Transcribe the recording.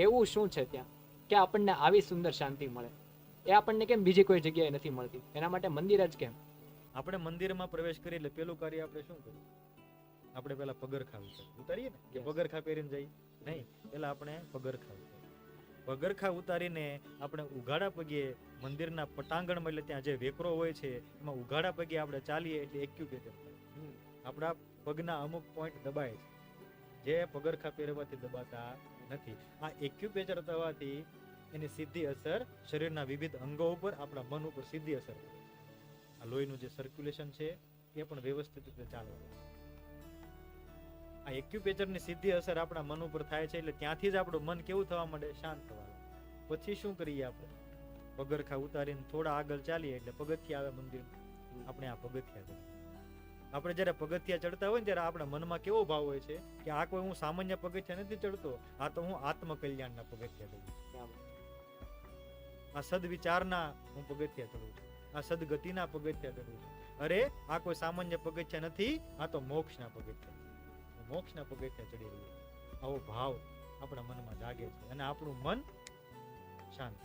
એવું શું છે ત્યાં? કે આપણને આવી સુંદર શાંતિ મળે. એ આપણને કેમ બીજી કોઈ જગ્યાએ નથી મળતી? એના માટે મંદિર જ કેમ? આપણે મંદિરમાં પ્રવેશ કરીએ એટલે પેલું કાર્ય આપણે શું કરીએ? આપણે પેલા પગરખા ઉતારીએ ઉતારીએ ને? કે પગરખા પહેરીને જઈએ? નહીં. પેલા આપણે પગરખા ઉતારીએ પગરખા ઉતારીને આપણે ઉઘાડા પગે મંદિરના પટાંગણમાં એટલે ત્યાં જે વેકરો હોય છે એમાં ઉઘાડા પગે આપણે ચાલીએ એટલે એક્યુપેચર થાય. આપણા પગના અમુક પોઈન્ટ દબાય છે. જે પગરખા પહેરવાથી દબાતા નથી. આ એક્યુપેચર થવાથી એની સીધી અસર શરીરના વિવિધ અંગો ઉપર, આપણા મન ઉપર સીધી અસર આ લોહીનું જે સર્ક્યુલેશન છે, એ પણ વ્યવસ્થિત રીતે ચાલે આ એક્યુપેચરની સીધી અસર આપણા મન ઉપર થાય છે, એટલે ત્યાંથી જ આપણું મન કેવું થવા માંડે? શાંત થવા પછી શું કરીએ આપણે? પગરખા ઉતારીને થોડા આગળ ચાલીએ એટલે પગથિયા આવે મંદિર. આપણે આ પગથિયા ચડીએ આપણે જ્યારે પગથિયા ચડતા હોય ને ત્યારે આપણા મનમાં કેવો ભાવ હોય છે કે આ કોઈ હું સામાન્ય પગથિયા નથી ચડતો આ તો હું આત્મકલ્યાણના પગથિયા ચડું છું. આ સદવિચારના હું પગથિયા ચડું છું. આ સદગતિના પગથિયા ચડું છું. અરે આ કોઈ સામાન્ય પગથિયા નથી આ તો મોક્ષના પગથિયા મોક્ષના પગથિયા ચડી રહ્યો આવો ભાવ આપણા મનમાં જાગે છે અને આપણું મન શાંત